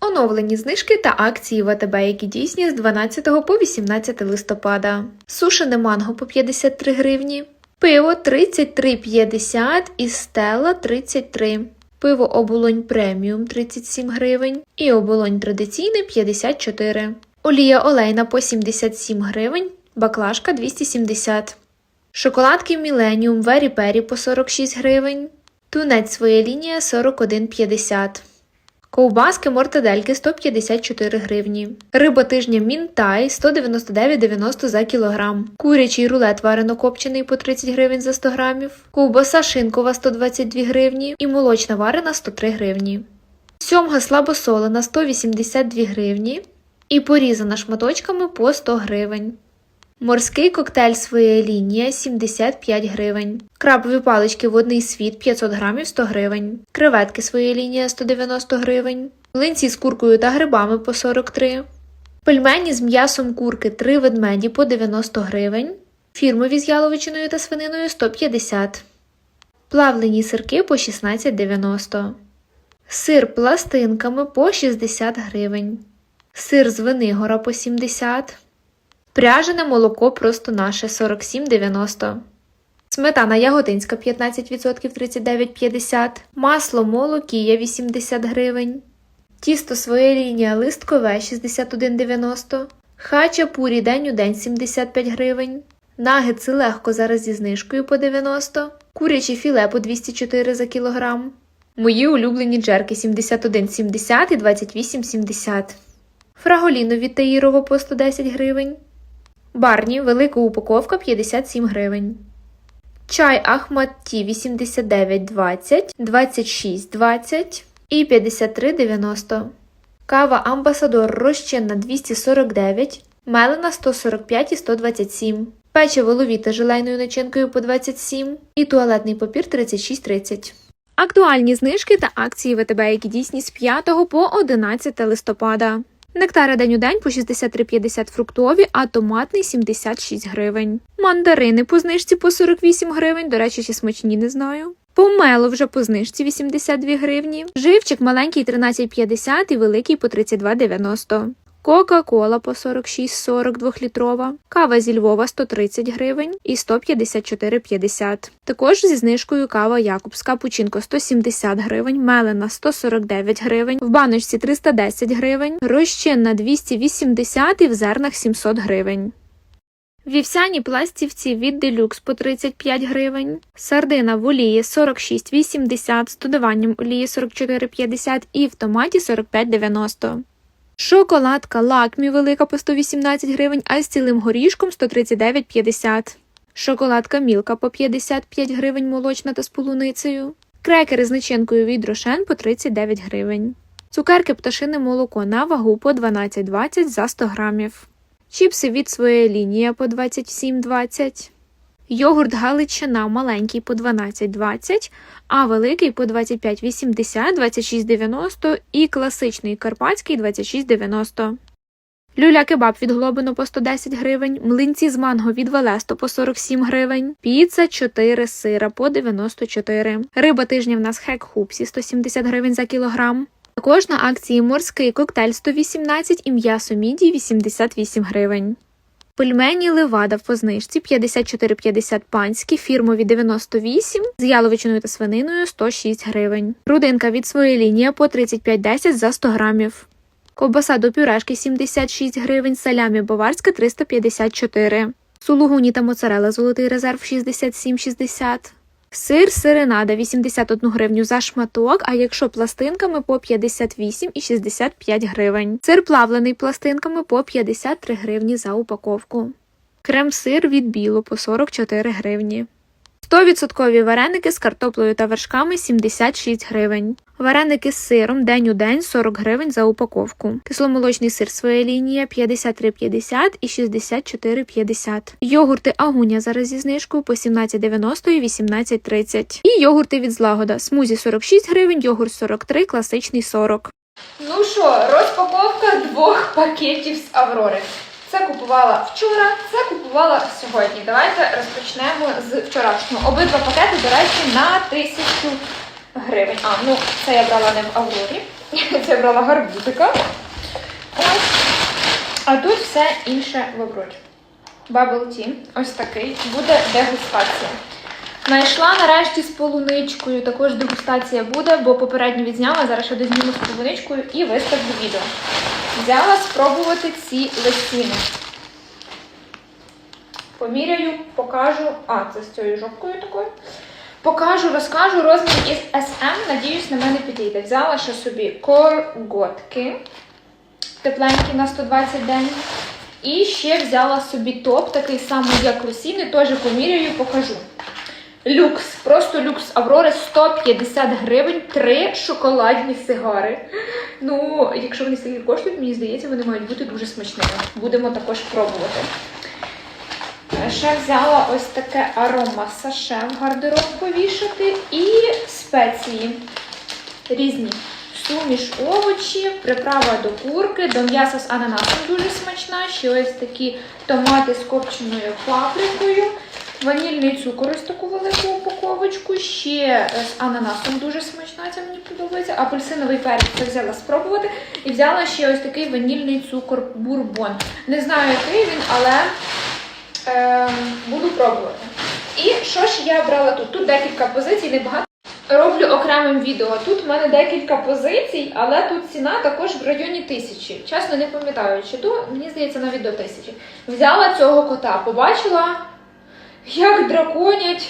Оновлені знижки та акції ВТБ, які дійсні з 12 по 18 листопада. Сушене манго по 53 гривні, пиво 33,50 і стела 33. Пиво оболонь преміум 37 гривень і оболонь традиційний 54. Олія олейна по 77 гривень, баклажка 270. Шоколадки Millennium Very Peri по 46 гривень. Тунець своя лінія 41,50. Ковбаски мортадельки 154 гривні. Риба тижня Мінтай 199,90 за кілограм. Курячий рулет варено копчений по 30 гривень за 100 грамів. Ковбаса шинкова 122 гривні і молочна варена 103 гривні. Сьомга слабосолена 182 гривні і порізана шматочками по 100 гривень. Морський коктейль своя лінія 75 гривень. Крабові палички водний світ 500 грамів 100 гривень. Креветки своя лінія 190 гривень. Млинці з куркою та грибами по 43. Пельмені з м'ясом курки 3 ведмеді по 90 гривень. Фірмові з яловичиною та свининою 150. Плавлені сирки по 16,90. Сир пластинками по 60 гривень. Сир з Винигора по 70. Пряжене молоко просто наше 47,90. Сметана ягодинська 15% 39,50. Масло молокія 80 гривень. Тісто своя лінія листкове 61,90. Хачапурі день у день 75 гривень. Нагетси легко зараз зі знижкою по 90. Куряче філе по 204 за кілограм. Мої улюблені джерки 71,70 і 28,70. Фраголіно від Таїрово по 110 гривень. Барні велика упаковка 57 гривень. Чай Ахмад Ті 89,20, 26,20 і 53,90. Кава Амбасадор розчинна 249, мелена 145 і 127. Печиво ловіта желейною начинкою по 27 і туалетний папір 36,30. Актуальні знижки та акції ВТБ, які дійсні з 5 по 11 листопада. Нектари день у день по 63,50 фруктові, а томатний 76 гривень. Мандарини по знижці по 48 гривень, до речі, чи смачні не знаю. Помело вже по знижці 82 гривні. Живчик маленький 13,50 і великий по 32,90. Кока-кола по 46,40 2-літрова, кава зі Львова 130 гривень і 154,50. Також зі знижкою кава Якобс Капучинко 170 гривень, мелена 149 гривень, в баночці 310 гривень, розчинна 280 і в зернах 700 гривень. Вівсяні пластівці від Deluxe по 35 гривень, сардина в олії 46,80 з додаванням олії 44,50 і в томаті 45,90. Шоколадка лакмі велика по 118 гривень, а з цілим горішком 139,50. Шоколадка мілка по 55 гривень молочна та з полуницею. Крекери з начинкою від рошен по 39 гривень. Цукерки пташине молоко на вагу по 12,20 за 100 грамів. Чіпси від своєї лінії по 27,20. Йогурт Галичина маленький по 12,20, а великий по 25,80, 26,90 і класичний карпатський 26,90. Люля кебаб від Глобино по 110 гривень, млинці з манго від Велесто по 47 гривень, піца 4 сира по 94. Риба тижня в нас хек хупсі 170 гривень за кілограм. Також на акції морський коктейль 118 і м'ясо мідій 88 гривень. Пельмені Левада в знижці 54,50 панські, фірмові 98, з яловичиною та свининою 106 гривень. Рудинка від своєї лінії по 35,10 за 100 грамів. Ковбаса до пюрешки 76 гривень, салямі баварська 354. Сулугуні та моцарела золотий резерв 67,60. Сир сиренада 81 гривню за шматок, а якщо пластинками по 58 і 65 гривень. Сир плавлений пластинками по 53 гривні за упаковку. Крем-сир від білу по 44 гривні. 100% вареники з картоплею та вершками 76 гривень. Вареники з сиром день у день 40 гривень за упаковку. Кисломолочний сир своя лінія 53,50 і 64,50. Йогурти агуня зараз зі знижкою по 17,90 і 18,30. І йогурти від злагода. Смузі 46 гривень, йогурт 43, класичний 40. Ну що, розпаковка двох пакетів з Аврори. Це купувала вчора, це купувала сьогодні. Давайте розпочнемо з вчорашнього. Обидва пакети, до речі, на тисячу гривень. А, ну це я брала не в Аврорі. Це я брала гарбузика. Ось. А тут все інше в Аврорі. Bubble Tea. Ось такий. Буде дегустація. Знайшла нарешті з полуничкою. Також дегустація буде, бо попередньо відзняла. Зараз ще дозніму з полуничкою і виставлю відео. Взяла спробувати ці лисіни. Поміряю, покажу. А, це з цією жовткою такою. Покажу, розкажу розмір із SM. Надіюсь, на мене підійде. Взяла ще собі колготки тепленькі на 120 день. І ще взяла собі топ, такий самий, як лосіни, теж поміряю, покажу. Люкс, просто люкс Аврори 150 гривень, три шоколадні сигари. Ну, якщо вони стільки коштують, мені здається, вони мають бути дуже смачними. Будемо також пробувати. Е, Ще взяла ось таке арома саше в гардероб повішати і спеції різні. Суміш овочів, приправа до курки, до м'яса з ананасом дуже смачна. Ще ось такі томати з копченою паприкою, ванільний цукор ось таку велику упаковочку, ще е, з ананасом дуже смачна, це мені подобається. Апельсиновий перець це взяла спробувати. І взяла ще ось такий ванільний цукор бурбон. Не знаю, який він, але Ем, буду пробувати. І що ж я брала тут? Тут декілька позицій, небагато. Роблю окремим відео. Тут в мене декілька позицій, але тут ціна також в районі тисячі. Чесно, не пам'ятаю, чи до, мені здається, навіть до тисячі. Взяла цього кота, побачила, як драконять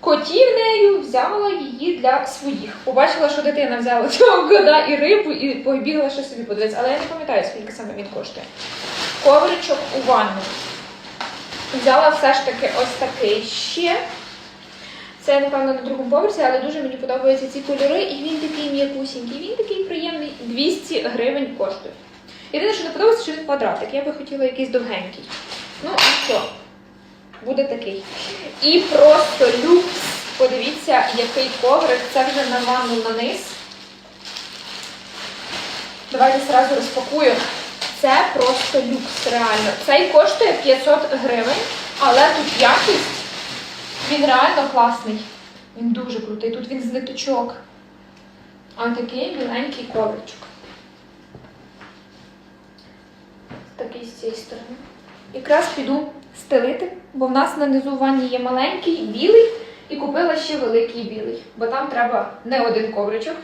котів нею, взяла її для своїх. Побачила, що дитина взяла цього кота і рибу, і побігла ще собі подивитися. Але я не пам'ятаю, скільки саме він коштує. Ковричок у ванну. Взяла все ж таки ось такий ще. Це, напевно, на другому поверсі, але дуже мені подобаються ці кольори, і він такий м'якусінький, він такий приємний, 200 гривень коштує. Єдине, що не подобається, що він квадратик. Я би хотіла якийсь довгенький. Ну, а що? Буде такий. І просто люкс. Подивіться, який коврик. Це вже на ванну на низ. Давайте зразу розпакую. Це просто люкс, реально. Цей коштує 500 гривень, але тут якість, він реально класний. Він дуже крутий. Тут він з ниточок. А такий біленький ковричок. Такий з цієї сторони. Якраз піду стелити, бо в нас на низу в ванні є маленький, білий, і купила ще великий білий, бо там треба не один ковричок.